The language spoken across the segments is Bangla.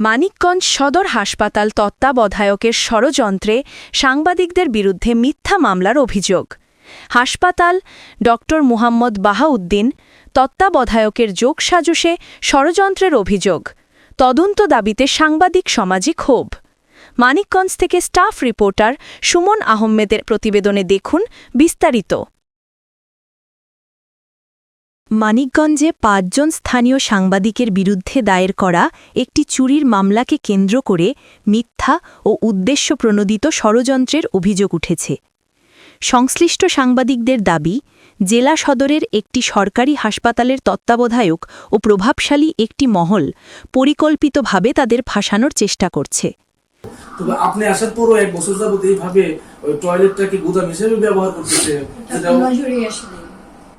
মানিকগঞ্জ সদর হাসপাতাল তত্ত্বাবধায়কের ষড়যন্ত্রে সাংবাদিকদের বিরুদ্ধে মিথ্যা মামলার অভিযোগ। হাসপাতাল ড মুহাম্মদ বাহাউদ্দিন তত্ত্বাবধায়কের যোগসাজশে ষড়যন্ত্রের অভিযোগ। তদন্ত দাবিতে সাংবাদিক সমাজই ক্ষোভ। মানিকগঞ্জ থেকে স্টাফ রিপোর্টার সুমন আহমেদের প্রতিবেদনে দেখুন বিস্তারিত। মানিকগঞ্জে পাঁচজন স্থানীয় সাংবাদিকের বিরুদ্ধে দায়ের করা একটি চুরির মামলাকে কেন্দ্র করে মিথ্যা ও উদ্দেশ্যপ্রণোদিত ষড়যন্ত্রের অভিযোগ উঠেছে। সংশ্লিষ্ট সাংবাদিকদের দাবি জেলা সদরের একটি সরকারি হাসপাতালের তত্ত্বাবধায়ক ও প্রভাবশালী একটি মহল পরিকল্পিতভাবে তাদের ফাঁসানোর চেষ্টা করছে। তবে আপনি আসার পরও এক বছর যাবত এইভাবে টয়লেটটাকে গুদাম হিসেবে ব্যবহার করতেছে?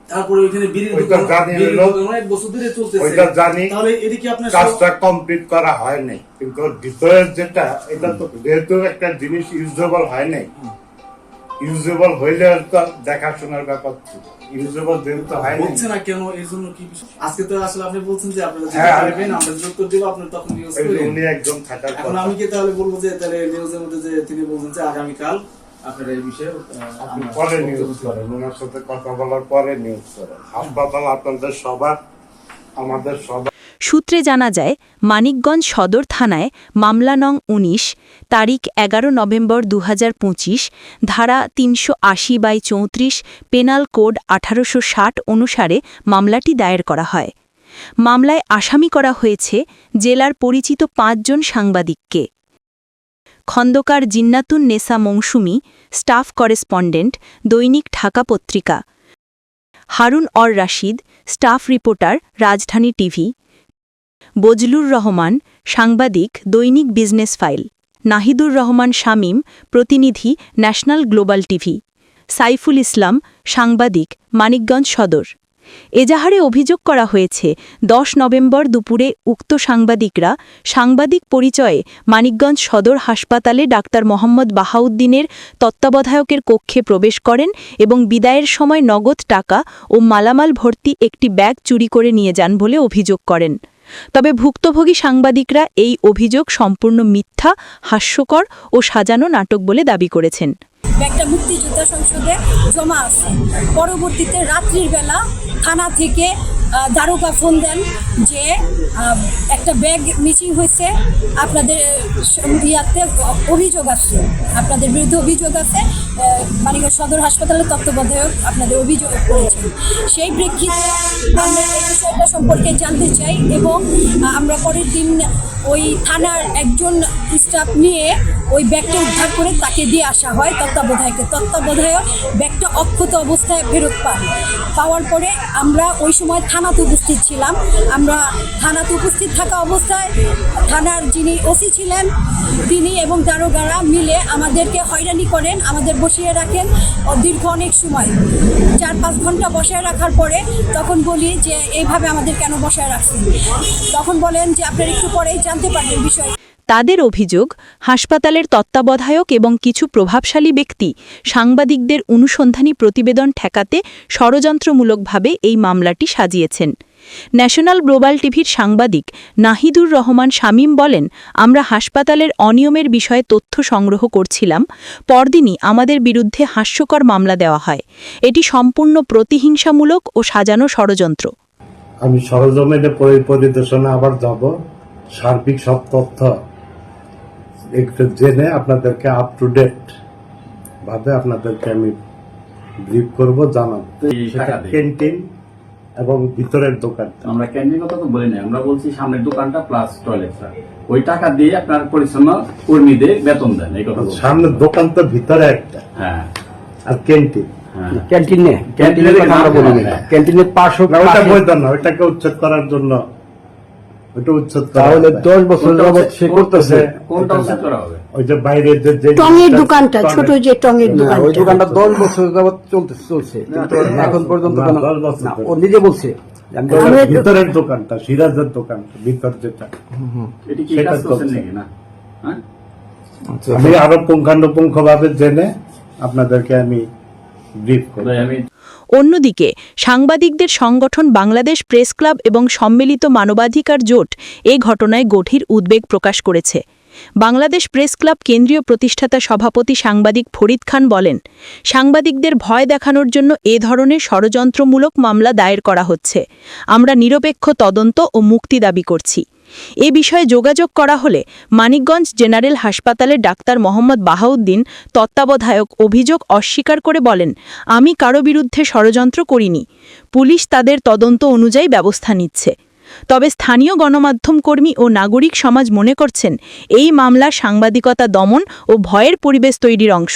তারপরে ওইখানে বিড়ির দোকান- বছর ধরে চলতেছে। ওইটা জানি। তাহলে এদিকে আপনার কাজটা কমপ্লিট করা হয় নাই। কিন্তু ভিতরের যেটা এটা তো যেহেতু একটা জিনিস ইউজেবল হয় নাই। ইউজেবল হইলে তো দেখাশোনার ব্যাপার ছিল। ইউজেবল যেহেতু হয় হচ্ছে না কেন জন্য কি আজকে তো আসলে আপনি বলছেন যে আপনারা যেটা হ্যাঁ, পারবেন আমরা যে উত্তর দেবো আপনি তখন ইউজ করবেন উনি একজন থাকার এখন আমি কি তাহলে বলব যে তাহলে নিউজের মধ্যে যে তিনি বলছেন যে আগামীকাল আপনারা এই বিষয়ে আহ, আপনি আমরা পরে নিউজ করেন ওনার সাথে কথা বলার পরে নিউজ করেন। হাসপাতাল আপনাদের সবার আমাদের সবার। সূত্রে জানা যায় মানিকগঞ্জ সদর থানায় মামলা নং উনিশ তারিখ এগারো নভেম্বর দু হাজার পঁচিশ ধারা তিনশো আশি বাই চৌত্রিশ পেনাল কোড আঠারোশো ষাট অনুসারে মামলাটি দায়ের করা হয়। মামলায় আসামি করা হয়েছে জেলার পরিচিত পাঁচজন সাংবাদিককে। খন্দকার জিন্নাতুন নেসা মৌসুমি, স্টাফ করেসপন্ডেন্ট, দৈনিক ঢাকা পত্রিকা। Harun Or Rashid, staff reporter, Rajdhani TV. Bazlur Rahman, সাংবাদিক, দৈনিক বিজনেস ফাইল। নাহিদুর রহমান শামীম, প্রতিনিধি, national global TV. Saiful Islam, সাংবাদিক, মানিকগঞ্জ সদর। এজাহারে অভিযোগ করা হয়েছে, দশ নভেম্বর দুপুরে উক্ত সাংবাদিকরা সাংবাদিক পরিচয়ে মানিকগঞ্জ সদর হাসপাতালে ডাক্তার মোহাম্মদ বাহাউদ্দিনের তত্ত্বাবধায়কের কক্ষে প্রবেশ করেন এবং বিদায়ের সময় নগদ টাকা ও মালামাল ভর্তি একটি ব্যাগ চুরি করে নিয়ে যান বলে অভিযোগ করেন। তবে ভুক্তভোগী সাংবাদিকরা এই অভিযোগ সম্পূর্ণ মিথ্যা, হাস্যকর ও সাজানো নাটক বলে দাবি করেছেন। ব্যাগটা মুক্তিযোদ্ধা সংসদে জমা আছে। পরবর্তীতে রাত্রির বেলা থানা থেকে দারোগা ফোন দেন যে একটা ব্যাগ মিসিং হয়েছে, আপনাদের ইয়াতে অভিযোগ আছে, আপনাদের বিরুদ্ধে অভিযোগ আছে মানিকগঞ্জ সদর হাসপাতালের তত্ত্বাবধায়ক আপনাদের অভিযোগ করেছেন। সেই প্রেক্ষিতে আমরা এই বিষয়টা সম্পর্কে জানতে চাই এবং আমরা পরের দিন ওই থানার একজন স্টাফ নিয়ে ওই ব্যাগটা উদ্ধার করে তাকে দিয়ে আসা হয় তত্ত্বাবধায়ককে। তত্ত্বাবধায়ক ব্যাগটা অক্ষত অবস্থায় ফেরত পান পাওয়ার পরে আমরা ওই সময় থানাতে উপস্থিত ছিলাম। আমরা থানাতে উপস্থিত থাকা অবস্থায় থানার যিনি ওসি ছিলেন, তিনি এবং দারোগারা মিলে আমাদেরকে হয়রানি করেন, আমাদের বসিয়ে রাখেন দীর্ঘ অনেক সময়। চার পাঁচ ঘণ্টা বসায় রাখার পরে তখন বলি যে, এইভাবে আমাদের কেন বসায় রাখছেন? তখন বলেন যে, আপনারা একটু পরেই জানতে পারবেন বিষয় তাদের অভিযোগ, হাসপাতালের তত্ত্বাবধায়ক এবং কিছু প্রভাবশালী ব্যক্তি সাংবাদিকদের অনুসন্ধানী প্রতিবেদন ঠেকাতে ষড়যন্ত্রমূলকভাবে এই মামলাটি সাজিয়েছেন। ন্যাশনাল গ্লোবাল টিভির সাংবাদিক নাহিদুর রহমান শামীম বলেন, আমরা হাসপাতালের অনিয়মের বিষয়ে তথ্য সংগ্রহ করছিলাম, পরদিনই আমাদের বিরুদ্ধে হাস্যকর মামলা দেওয়া হয়। এটি সম্পূর্ণ প্রতিহিংসামূলক ও সাজানো ষড়যন্ত্র। আমি সরজমিনে পরিদর্শনে আবার যাব। সার্বিক সব তথ্য একটু জেনে আপনাদেরকে আপ টু ডেট ভাবে আপনাদেরকে আমি ব্রিফ করব জানাব। ক্যান্টিন এবং ভিতরের দোকান আমরা ক্যান্টিন কথা তো বলি না আমরা বলছি সামনের দোকানটা প্লাস টয়লেটটা ওই টাকা দিয়ে আপনার পরিচ্ছন্ন কর্মীদের বেতন দেন এই কথা বলছি। সামনের দোকান তো ভিতরে একটা। হ্যাঁ। আর ক্যান্টিন হ্যাঁ। ক্যান্টিনে ক্যান্টিনের কথা আমরা বলি না। ক্যান্টিনের ওটা পাশে- বৈধ না ওইটাকে উচ্ছেদ করার জন্য ওইটা উচ্ছেদ তাহলে দশ বছর যাবৎ সে করতেছে? কোনটা উচ্ছেদ করা হবে? ওই যে বাইরে যে যে টঙের দোকানটা ছোট যে টঙের না, ওই দোকানটা। দোকানটা দশ বছর যাবৎ চলতে চলছে। এখন পর্যন্ত। ও নিজে বলছে। ভিতরের দোকানটা সিরাজের দোকান ভিতর যেটা। সেটা হ্যাঁ? আমি আরও পুঙ্খানুপুঙ্খ ভাবে জেনে আপনাদেরকে আমি ব্রিফ করে তাই আমি অন্যদিকে সাংবাদিকদের সংগঠন বাংলাদেশ প্রেস ক্লাব এবং সম্মিলিত মানবাধিকার জোট এ ঘটনায় গভীর উদ্বেগ প্রকাশ করেছে। বাংলাদেশ প্রেস ক্লাব কেন্দ্রীয় প্রতিষ্ঠাতা সভাপতি সাংবাদিক ফরিদ খান বলেন, সাংবাদিকদের ভয় দেখানোর জন্য এ ধরনের ষড়যন্ত্রমূলক মামলা দায়ের করা হচ্ছে। আমরা নিরপেক্ষ তদন্ত ও মুক্তি দাবি করছি। এ বিষয়ে যোগাযোগ করা হলে মানিকগঞ্জ জেনারেল হাসপাতালের ডাক্তার মোহাম্মদ বাহাউদ্দিন তত্ত্বাবধায়ক অভিযোগ অস্বীকার করে বলেন, আমি কারও বিরুদ্ধে ষড়যন্ত্র করিনি। পুলিশ তাদের তদন্ত অনুযায়ী ব্যবস্থা নিচ্ছে। তবে স্থানীয় গণমাধ্যম কর্মী ও নাগরিক সমাজ মনে করছেন, এই মামলা সাংবাদিকতা দমন ও ভয়ের পরিবেশ তৈরির অংশ।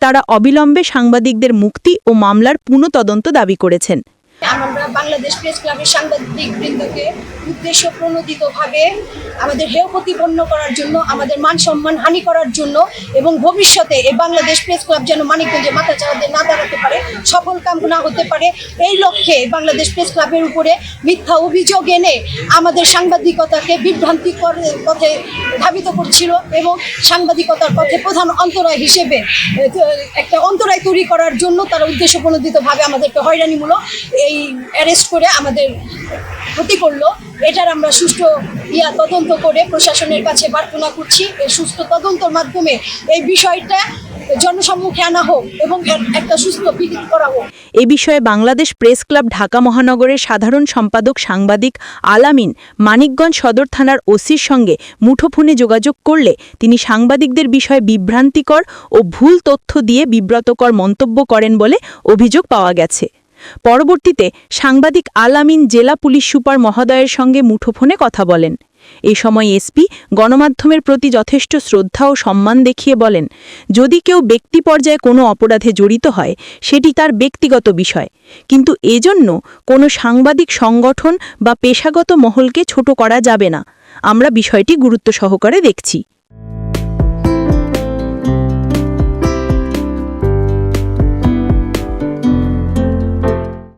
তারা অবিলম্বে সাংবাদিকদের মুক্তি ও মামলার পুনঃতদন্ত দাবি করেছেন। আমরা বাংলাদেশ প্রেস ক্লাবের সাংবাদিক বৃন্দকে উদ্দেশ্য প্রণোদিতভাবে আমাদের হেয় প্রতিপন্ন করার জন্য, আমাদের মান সম্মান হানি করার জন্য এবং ভবিষ্যতে এই বাংলাদেশ প্রেস ক্লাব যেন মানিকগঞ্জে মাথা চাড়াতে না দাঁড়াতে পারে, সফল কাম না হতে পারে। এই লক্ষ্যে বাংলাদেশ প্রেস ক্লাবের উপরে মিথ্যা অভিযোগ এনে আমাদের সাংবাদিকতাকে বিভ্রান্তিকর পথে ধাবিত করছিল এবং সাংবাদিকতার পথে প্রধান অন্তরায় হিসেবে একটা অন্তরায় তৈরি করার জন্য তারা উদ্দেশ্য প্রণোদিতভাবে আমাদেরকে হয়রানিমূলক এই অ্যারেস্ট করে আমাদের ক্ষতি করল। এটার আমরা সুষ্ঠু ইয়া তদন্ত করে প্রশাসনের কাছে প্রার্থনা করছি। এই সুষ্ঠু তদন্তের মাধ্যমে এই বিষয়টা জনসম্মুখে আনা হোক এবং একটা সুস্থ বিহিত করা হোক। এ বিষয়ে বাংলাদেশ প্রেস ক্লাব ঢাকা মহানগরের সাধারণ সম্পাদক সাংবাদিক আলামিন মানিকগঞ্জ সদর থানার ওসির সঙ্গে মুঠোফোনে যোগাযোগ করলে তিনি সাংবাদিকদের বিষয়ে বিভ্রান্তিকর ও ভুল তথ্য দিয়ে বিব্রতকর মন্তব্য করেন বলে অভিযোগ পাওয়া গেছে। পরবর্তীতে সাংবাদিক আলামিন জেলা পুলিশ সুপার মহোদয়ের সঙ্গে মুঠোফোনে কথা বলেন। এ সময় এসপি গণমাধ্যমের প্রতি যথেষ্ট শ্রদ্ধা ও সম্মান দেখিয়ে বলেন, যদি কেউ ব্যক্তি পর্যায়ে কোনো অপরাধে জড়িত হয়, সেটি তার ব্যক্তিগত বিষয়। কিন্তু এজন্য কোনো সাংবাদিক সংগঠন বা পেশাগত মহলকে ছোট করা যাবে না। আমরা বিষয়টি গুরুত্ব সহকারে দেখছি।